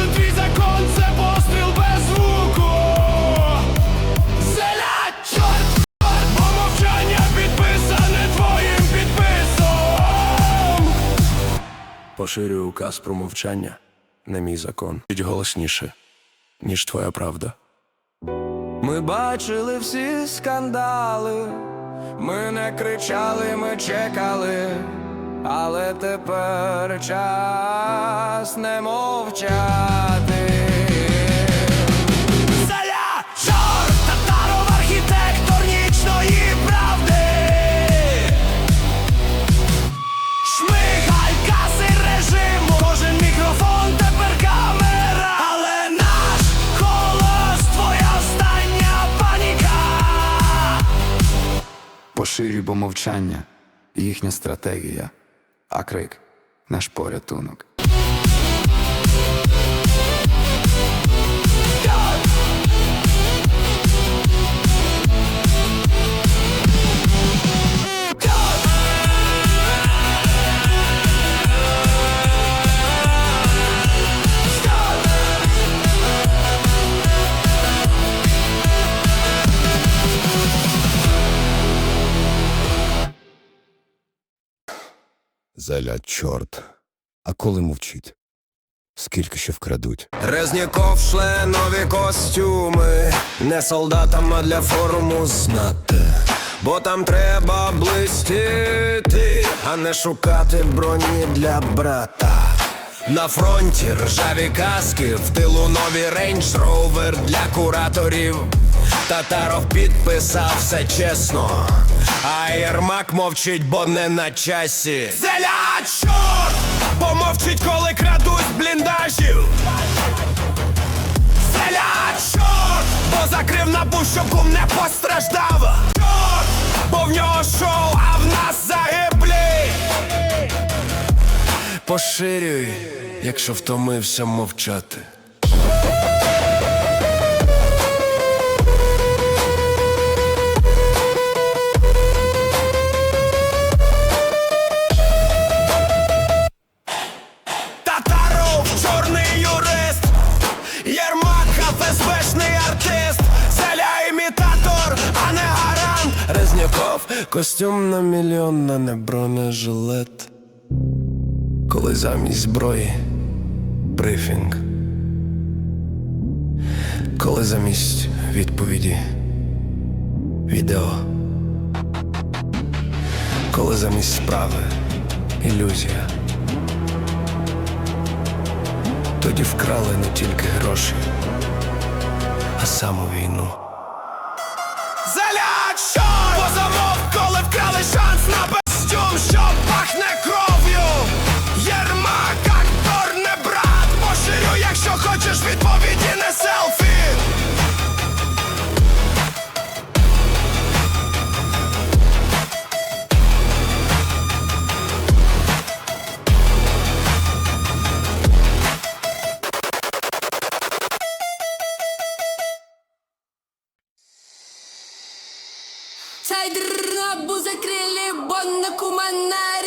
Кожен твій закон це постріл без звуку. Селя, чорт, чорт, бо мовчання підписане твоїм підписом. Поширюю указ про мовчання, не мій закон. Будь голосніше, ніж твоя правда. Ми бачили всі скандали, ми не кричали, ми чекали, але тепер час не мовчати. Селя, чорт, татаров архітектор нічної правди. Шмигаль, каси режиму, кожен мікрофон тепер камера. Але наш голос твоя остання паніка. Поширюй, бо мовчання, їхня стратегія, а крик наш порятунок. Заля, чорт. А коли мовчить? Скільки ще вкрадуть? Резніков шле нові костюми, не солдатам, а для форуму знати. Бо там треба блистіти, а не шукати броні для брата. На фронті ржаві каски, в тилу нові рейндж ровер для кураторів. Татаров підписав все чесно, а Єрмак мовчить, бо не на часі. Зеля, чорт! Помовчить, коли крадуть бліндажів. Зеля, чорт! Бо закрив набу, щоб не постраждав. Чорт! Бо в нього шоу, а в нас загиблі. Поширюй, якщо втомився мовчати. Татаров, чорний юрист, Єрмак, ФСБшний артист, Селя імітатор, а не гарант. Резняков, костюм на мільйон, на не бронежилет. Коли замість зброї брифінг. Коли замість відповіді відео. Коли замість справи ілюзія. Тоді вкрали не тільки гроші, а саму війну. бабу закрили, банна куманная.